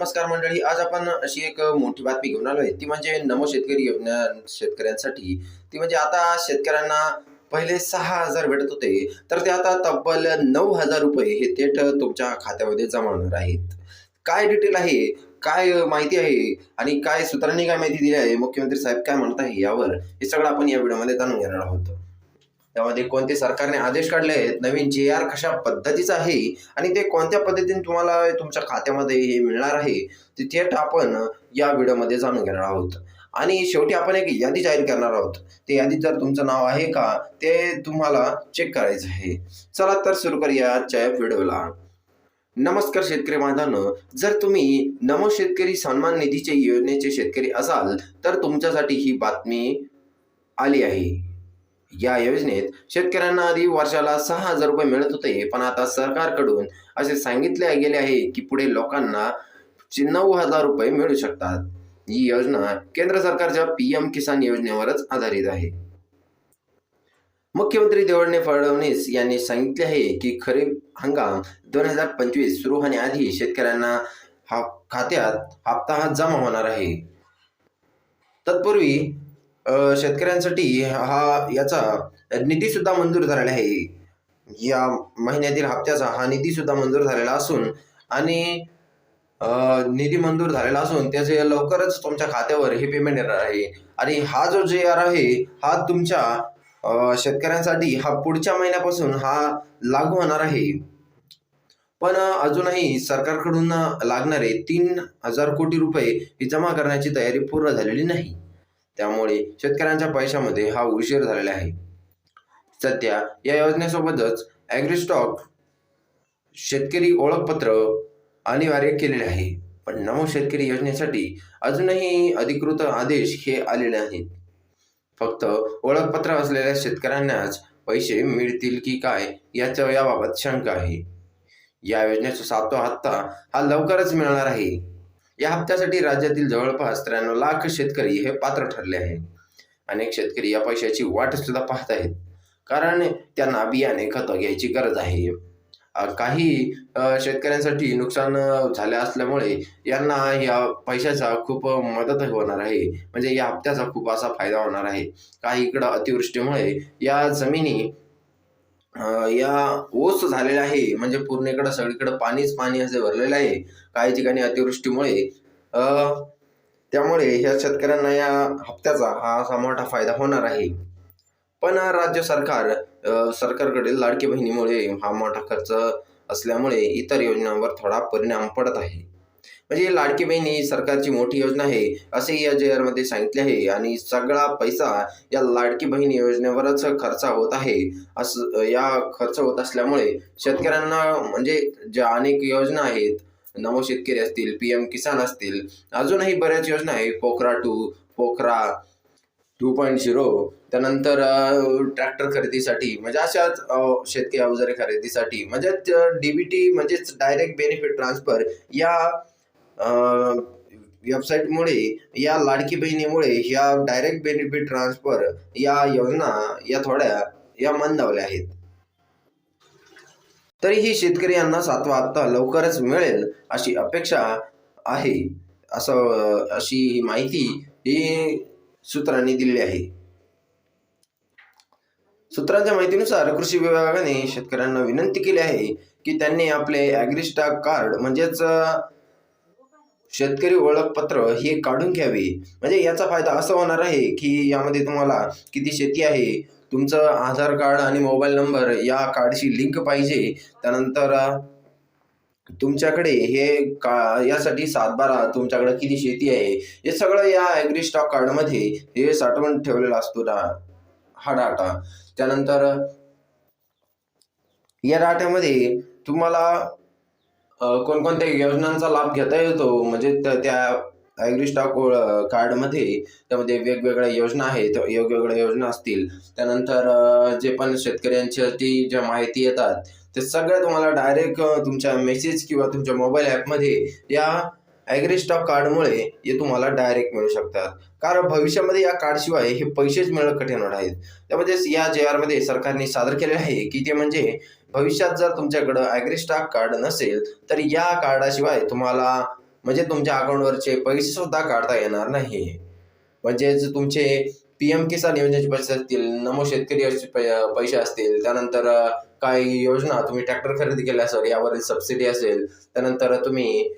नमस्कार मंडळी आज आपण अशी एक मोठी बातमी घेऊन आलो आहे ती म्हणजे नमो शेतकरी योजना शेतकऱ्यांसाठी. ती म्हणजे आता शेतकऱ्यांना पहिले सहा हजार भेटत होते तर ते आता तब्बल नऊ हजार रुपये हे थेट तुमच्या खात्यामध्ये जमा होणार आहेत. काय डिटेल आहे काय माहिती आहे आणि काय सूत्रांनी काय माहिती दिली आहे मुख्यमंत्री साहेब काय म्हणत आहे यावर हे सगळं आपण या व्हिडिओमध्ये जाणून घेणार आहोत. त्यामध्ये कोणते सरकारने आदेश काढले आहेत नवीन जे आर कशा पद्धतीचा आहे आणि ते कोणत्या पद्धतीने तुम्हाला तुमच्या खात्यामध्ये हे मिळणार आहे ते थेट आपण या व्हिडिओमध्ये जाणून घेणार आहोत. आणि शेवटी आपण एक यादी जाहीर करणार आहोत. ते यादीत जर तुमचं नाव आहे का ते तुम्हाला चेक करायचं आहे. चला तर सुरू करूया आजच्या व्हिडिओला. नमस्कार शेतकरी बांधवांनो जर तुम्ही नमो शेतकरी सन्मान निधीचे योजनेचे शेतकरी असाल तर तुमच्यासाठी ही बातमी आली आहे. या योजनेत शेतकऱ्यांना आधी वर्षाला सहा हजार रुपये मिळत होते पण आता सरकारकडून असे सांगितले गेले आहे की पुढे लोकांना नऊ हजार रुपये मिळू शकतात. ही योजना केंद्र सरकारच्या पी एम किसान योजनेवरच आधारित आहे. मुख्यमंत्री देवेंद्र फडणवीस यांनी सांगितले आहे की खरीप हंगाम दोन हजार पंचवीस सुरू होण्याआधी शेतकऱ्यांना हा खात्यात हप्ता जमा होणार आहे. तत्पूर्वी शेतकऱ्यांसाठी हा याचा निधी सुद्धा मंजूर झालेला आहे. या महिन्यातील हप्त्याचा हा निधी सुद्धा मंजूर झालेला असून आणि निधी मंजूर झालेला असून त्याचे लवकरच तुमच्या खात्यावर हे पेमेंट येणार आहे. आणि हा जो जे आर आहे हा तुमच्या शेतकऱ्यांसाठी हा पुढच्या महिन्यापासून हा लागू होणार आहे. पण अजूनही सरकारकडून लागणारे तीन हजार कोटी रुपये ही जमा करण्याची तयारी पूर्ण झालेली नाही. त्यामुळे शेतकऱ्यांच्या पैशामध्ये हा उशीर झालेला आहे. सध्या या योजनेसोबतच ॲग्रिस्टॉक शेतकरी ओळखपत्र अनिवार्य केलेले आहे. पण नमो शेतकरी योजनेसाठी अजूनही अधिकृत आदेश हे आलेले नाहीत. फक्त ओळखपत्र असलेल्या शेतकऱ्यांनाच पैसे मिळतील की काय याच्या याबाबत शंका आहे. या योजनेचा सातवा हप्ता हा लवकरच मिळणार आहे. या हप्त्यासाठी राज्यातील जवळपास त्र्याण्णव लाख शेतकरी हे पात्र ठरले आहे. अनेक शेतकरी या पैशाची वाट सुद्धा पाहत आहेत कारण त्यांना बियाणे खतं घ्यायची गरज आहे. काही शेतकऱ्यांसाठी नुकसान झाले असल्यामुळे यांना या पैशाचा खूप मदत होणार आहे. म्हणजे या हप्त्याचा खूप असा फायदा होणार आहे. काही इकडं अतिवृष्टीमुळे या जमिनी या ओस झालेला आहे. म्हणजे पूर्णेकडे सगळीकडे पाणीच पाणी असे भरलेलं आहे. काही ठिकाणी अतिवृष्टीमुळे. त्यामुळे ह्या शेतकऱ्यांना या हप्त्याचा हा असा मोठा फायदा होणार आहे. पण राज्य सरकार सरकारकडील सरकारकडे लाडकी बहिणीमुळे हा मोठा खर्च असल्यामुळे इतर योजनांवर थोडा परिणाम पडत आहे. म्हणजे लाडकी बहीण ही सरकारची मोठी योजना आहे असे या जे सांगितले आहे. आणि सगळा पैसा या लाडकी बहीण योजनेवरच खर्च होत आहे. असं या खर्च होत असल्यामुळे शेतकऱ्यांना म्हणजे ज्या अनेक योजना आहेत नमो शेतकरी असतील पी एम किसान असतील अजूनही बऱ्याच योजना आहेत Pokhara two Pokhara two point zero त्यानंतर ट्रॅक्टर खरेदीसाठी म्हणजे अशाच शेतकरी अवजारे खरेदीसाठी म्हणजे डीबीटी म्हणजेच डायरेक्ट बेनिफिट ट्रान्सफर या वेबसाईटमुळे या लाडकी बहिणीमुळे या डायरेक्ट बेनिफिट ट्रान्सफर या योजना या थोड्या या मंदावल्या आहेत. तरीही शेतकरी यांना सातवा हप्ता लवकरच मिळेल अशी अपेक्षा आहे असं अशी ही माहिती ही सूत्रांनी दिलेली आहे. सूत्रांच्या माहितीनुसार कृषी विभागाने शेतकऱ्यांना विनंती केली आहे की त्यांनी आपले ॲग्रिस्टाक कार्ड म्हणजेच शेतकरी ओळखपत्र हे काढून घ्यावे. म्हणजे याचा फायदा असा होणार आहे की यामध्ये तुम्हाला किती शेती आहे तुमचं आधार कार्ड आणि मोबाईल नंबर या कार्डशी लिंक पाहिजे. त्यानंतर तुमच्याकडे हे का यासाठी सातबारा तुमच्याकडे किती शेती आहे हे सगळं या ॲग्री स्टॉक कार्डमध्ये हे साठवण ठेवलेला असतो डा हा डाटा. त्यानंतर या डाट्यामध्ये तुम्हाला कोणकोणत्या योजनांचा लाभ घेता येतो? म्हणजे त्या- त्या ॲग्री स्टॉक कार्डमध्ये त्यामध्ये वेगवेगळ्या योजना आहेत वेगवेगळ्या योजना असतील. त्यानंतर जे पण शेतकऱ्यांच्यासाठी ज्या माहिती येतात ते सगळं तुम्हाला डायरेक्ट तुमच्या मेसेज किंवा तुमच्या मोबाईल ॲपमध्ये या ॲग्री स्टॉक कार्डमुळे हे तुम्हाला डायरेक्ट मिळू शकतात. कारण भविष्यामध्ये या कार्डशिवाय हे पैसेच मिळणं कठीण होणार आहेत त्यामध्ये या जे आरमध्ये सरकारने सादर केले आहे की ते म्हणजे भविष्यात जर तुमच्याकडं ॲग्री स्टॉक कार्ड नसेल तर या कार्डाशिवाय तुम्हाला म्हणजे तुमच्या अकाउंटवरचे पैसे सुद्धा काढता येणार नाही. म्हणजेच तुमचे पी एम किसान योजनेचे पैसे असतील नमो शेतकरी पैसे असतील त्यानंतर काही योजना तुम्ही ट्रॅक्टर खरेदी केल्या असेल यावरील सबसिडी असेल त्यानंतर तुम्ही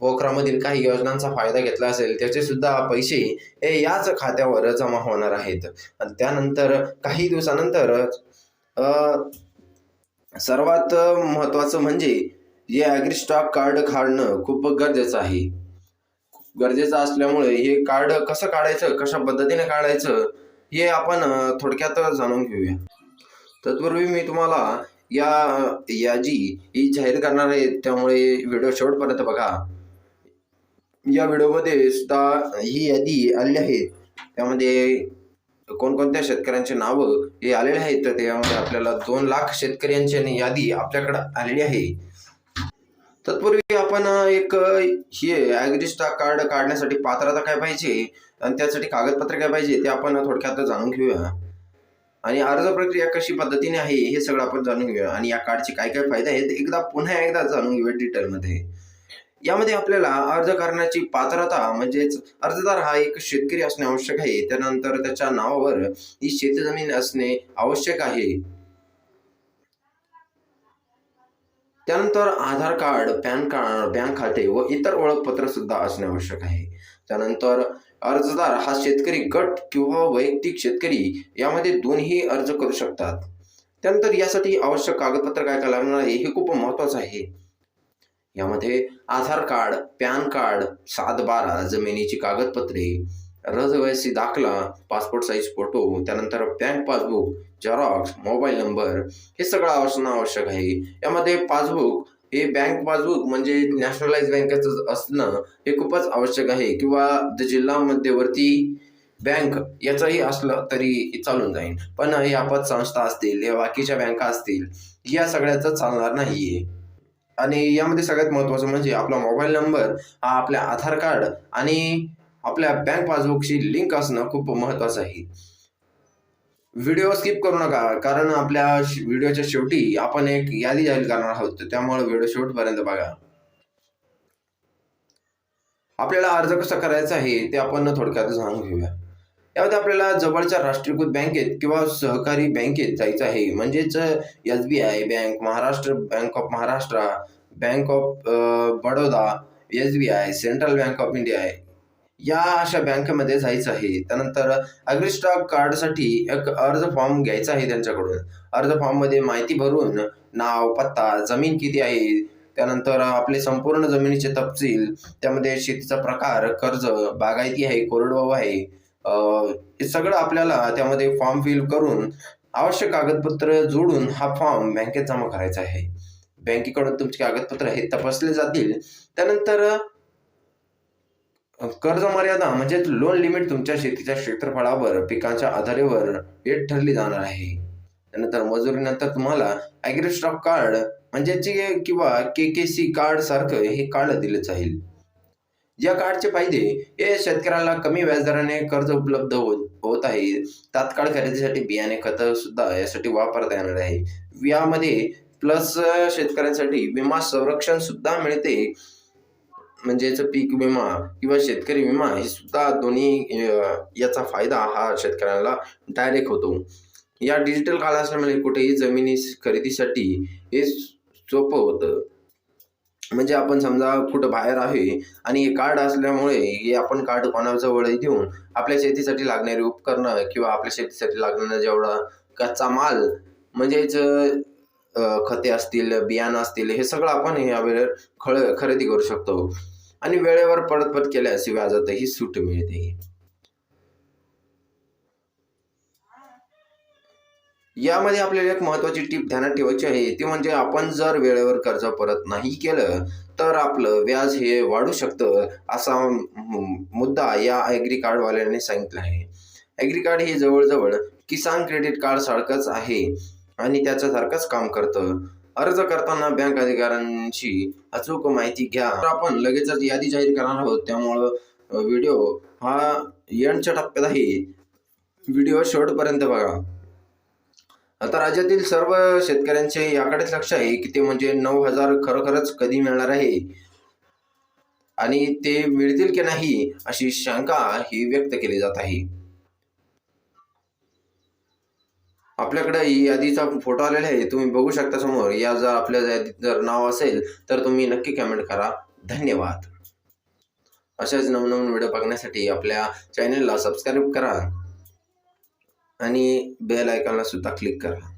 पोखरामधील काही योजनांचा फायदा घेतला असेल त्याचे सुद्धा पैसे हे याच खात्यावर जमा होणार आहेत. आणि त्यानंतर काही दिवसानंतर अ, सर्वात महत्त्वाचं म्हणजे हे ॲग्री स्टॉक कार्ड काढणं खूप गरजेचं आहे. गरजेचं असल्यामुळे हे कार्ड कसं काढायचं कशा पद्धतीने काढायचं हे आपण थोडक्यात जाणून घेऊया. तत्पूर्वी मी तुम्हाला या यादी ही जाहीर करणार आहे त्यामुळे व्हिडिओ शेवटपर्यंत बघा. या व्हिडिओमध्ये सुद्धा ही यादी आली आहे. त्यामध्ये कोणकोणत्या शेतकऱ्यांचे नावं हे आलेले आहेत? तर त्यामध्ये आपल्याला दोन लाख शेतकऱ्यांची यादी आपल्याकडे आलेली आहे. तत्पूर्वी आपण एक हे ॲग्रिस्टा कार्ड काढण्यासाठी पात्रता काय पाहिजे? आणि त्यासाठी कागदपत्र काय पाहिजे? ते आपण थोडक्यात जाणून घेऊया. आणि अर्ज प्रक्रिया कशी पद्धतीने आहे हे सगळं आपण जाणून घेऊया. आणि या कार्डचे काय काय फायदे आहेत एकदा पुन्हा एकदा जाणून घेऊया डिटेलमध्ये. यामध्ये आपल्याला अर्ज करण्याची पात्रता म्हणजेच अर्जदार हा एक शेतकरी असणे आवश्यक आहे. त्यानंतर त्याच्या नावावर ही शेतजमीन असणे आवश्यक आहे. त्यानंतर Aadhaar card PAN card bank खाते व इतर ओळखपत्र सुद्धा असणे आवश्यक आहे. त्यानंतर अर्जदार हा शेतकरी गट किंवा वैयक्तिक शेतकरी यामध्ये दोन्ही अर्ज करू शकतात. त्यानंतर यासाठी आवश्यक कागदपत्र काय काय लागणार आहे हे खूप महत्वाचं आहे. यामध्ये आधार कार्ड पॅन कार्ड सात बारा जमिनीची कागदपत्रे रजवयसी दाखला पासपोर्ट साईज फोटो त्यानंतर bank passbook xerox mobile number हे सगळं असणं आवश्यक आहे. यामध्ये पासबुक हे बँक पासबुक म्हणजे नॅशनलाइज बँकेचं असणं हे खूपच आवश्यक आहे किंवा जिल्हा मध्यवर्ती बँक याचंही असलं तरी चालून जाईल. पण हे आपत संस्था असतील या बाकीच्या बँका असतील या सगळ्याचं चालणार नाहीये. आणि यामध्ये सगळ्यात महत्त्वाचं म्हणजे आपला मोबाईल नंबर हा आपल्या आधार कार्ड आणि आपल्या बँक पासबुकशी लिंक असणं खूप महत्त्वाचं आहे. व्हिडिओ स्किप करू नका कारण आपल्या व्हिडिओच्या शेवटी आपण एक यादी जाहीर करणार आहोत त्यामुळे व्हिडिओ शेवटपर्यंत बघा. आपल्याला अर्ज कसा करायचा आहे ते आपण थोडक्यात जाणून घेऊया. यामध्ये आपल्याला जवळच्या राष्ट्रीयकृत बँकेत किंवा सहकारी बँकेत जायचं आहे. म्हणजेच S B I bank Maharashtra bank of Maharashtra bank of Baroda S B I central bank of India या अशा बँकेमध्ये जायचं आहे. त्यानंतर अग्रिस्टॉक कार्डसाठी एक अर्ज फॉर्म घ्यायचा आहे त्यांच्याकडून. अर्ज फॉर्ममध्ये माहिती भरून नाव पत्ता जमीन किती आहे त्यानंतर आपले संपूर्ण जमिनीचे तपशील त्यामध्ये शेतीचा प्रकार कर्ज बागायती आहे कोरडवाहू आहे हे सगळं आपल्याला त्यामध्ये फॉर्म फिल करून आवश्यक कागदपत्र जोडून हा फॉर्म बँकेत जमा करायचा आहे. बँकेकडून तुमचे कागदपत्र हे तपासले जातील. त्यानंतर कर्ज मर्यादा म्हणजे लोन लिमिट तुमच्या शेतीच्या क्षेत्रफळावर पिकांच्या आधारेवर डेट ठरली जाणार आहे. त्यानंतर मजुरीनंतर तुम्हाला ॲग्री कार्ड म्हणजे किंवा के के सी कार्ड सारखं हे कार्ड दिलं जाईल. या कार्डचे फायदे हे शेतकऱ्याला कमी व्याजदराने कर्ज उपलब्ध होत होत आहे. तात्काळ खरेदीसाठी बियाणे खत सुद्धा यासाठी वापरता येणार आहे. यामध्ये प्लस शेतकऱ्यांसाठी विमा संरक्षण सुद्धा मिळते. म्हणजेच पीक विमा किंवा शेतकरी विमा हे सुद्धा दोन्ही याचा फायदा हा शेतकऱ्याला डायरेक्ट होतो. या डिजिटल काळ असल्यामुळे कुठेही जमिनी खरेदीसाठी हे सोपं होतं. म्हणजे आपण समजा कुठं बाहेर आहे आणि हे कार्ड असल्यामुळे हे आपण कार्ड कोणाजवळही देऊन आपल्या शेतीसाठी लागणारी उपकरणं किंवा आपल्या शेतीसाठी लागणारा जेवढा कच्चा माल म्हणजेच खते असतील बियाणं असतील हे सगळं आपण ह्या वेळेवर खळ खरेदी करू शकतो. आणि वेळेवर परतफेड केल्यास व्याजातही सूट मिळते यामध्ये आपल्याला एक महत्वाची टीप ध्यानात ठेवायची आहे. ती म्हणजे आपण जर वेळेवर कर्ज परत नाही केलं तर आपलं व्याज हे वाढू शकतं असा मुद्दा या ॲग्री कार्डवाल्याने सांगितलं आहे. ॲग्री कार्ड हे जवळजवळ किसान क्रेडिट कार्ड सारखंच आहे आणि त्याच्यासारखंच काम करतं. अर्ज करताना बँक अधिकाऱ्यांची अचूक माहिती घ्या. तर आपण लगेचच यादी जाहीर करणार आहोत. त्यामुळं व्हिडिओ हा एंडच्या टप्प्यात आहे. व्हिडिओ शेवटपर्यंत बघा. आता राज्यातील सर्व शेतकऱ्यांचे याकडेच लक्ष आहे की ते म्हणजे नऊ हजार खरोखरच कधी मिळणार आहे? आणि ते मिळतील की नाही अशी शंका ही व्यक्त केली जात आहे. आपल्याकडे यादीचा फोटो आलेला आहे. तुम्ही बघू शकता समोर. या जर आपल्या यादीत जर नाव असेल तर तुम्ही नक्की कमेंट करा. धन्यवाद. अशाच नवनवीन व्हिडिओ बघण्यासाठी आपल्या चॅनेलला सबस्क्राईब करा. आणि बेल आयकॉनला सुद्धा क्लिक करा.